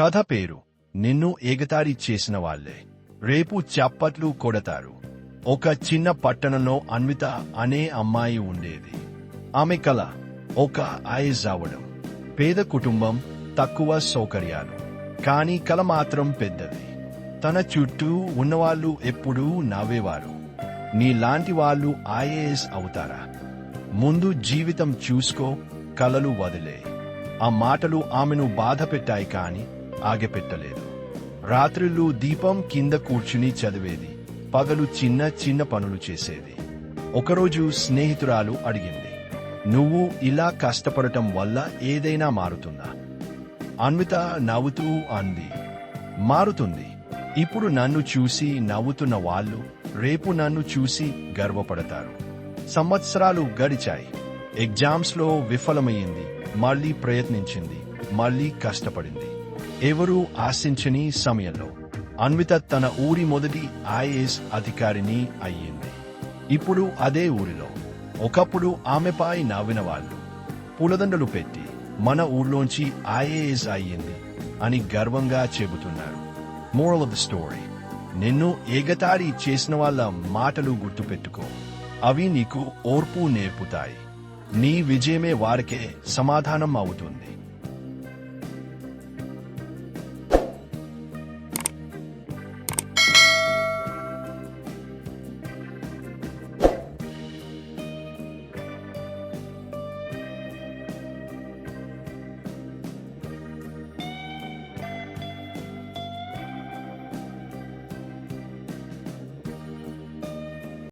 కథ పేరు నిన్ను ఎగతాళి చేసిన వాళ్ళే. రేపు చప్పట్లు కొడతారు. ఒక చిన్న పట్టణంలో అన్విత అనే అమ్మాయి ఉండేది. ఆమె కల ఒక ఐజ్ అవ్వడం. పేద కుటుంబం తక్కువ సౌకర్యాలు. కానీ కల మాత్రం పెద్దది. తన చుట్టూ ఉన్నవాళ్ళు ఎప్పుడూ నవ్వేవారు. నీలాంటి వాళ్ళు ఐఏఎస్ అవుతారా? ముందు జీవితం చూసుకో కలలు వదిలే. ఆ మాటలు ఆమెను బాధ పెట్టాయి కాని ఆగపెట్టలేదు. రాత్రిళ్ళు దీపం కింద కూర్చుని చదివేది. పగలు చిన్న చిన్న పనులు చేసేది. ఒకరోజు స్నేహితురాలు అడిగింది నువ్వు ఇలా కష్టపడటం వల్ల ఏదైనా మారుతుందా? అన్విత నవ్వుతూ అంది మారుతుంది. ఇప్పుడు నన్ను చూసి నవ్వుతున్న వాళ్ళు రేపు నన్ను చూసి గర్వపడతారు. సంవత్సరాలు గడిచాయి. ఎగ్జామ్స్లో విఫలమయ్యింది. మళ్ళీ ప్రయత్నించింది. మళ్ళీ కష్టపడింది. ఎవరూ ఆశించని సమయంలో అన్విత తన ఊరి మొదటి ఐఏఎస్ అధికారిని అయ్యింది. ఇప్పుడు అదే ఊరిలో ఒకప్పుడు ఆమెపై నవ్విన వాళ్ళు పూలదండలు పెట్టి మన ఊర్లోంచి ఐఏఎస్ అయ్యింది అని గర్వంగా చెబుతున్నారు. మోరల్ ఆఫ్ ద స్టోరీ నిన్ను ఎగతాళి చేసిన వాళ్ళ మాటలు గుర్తుపెట్టుకో. అవి నీకు ఓర్పు నేర్పుతాయి. నీ విజయమే వారికే సమాధానం అవుతుంది.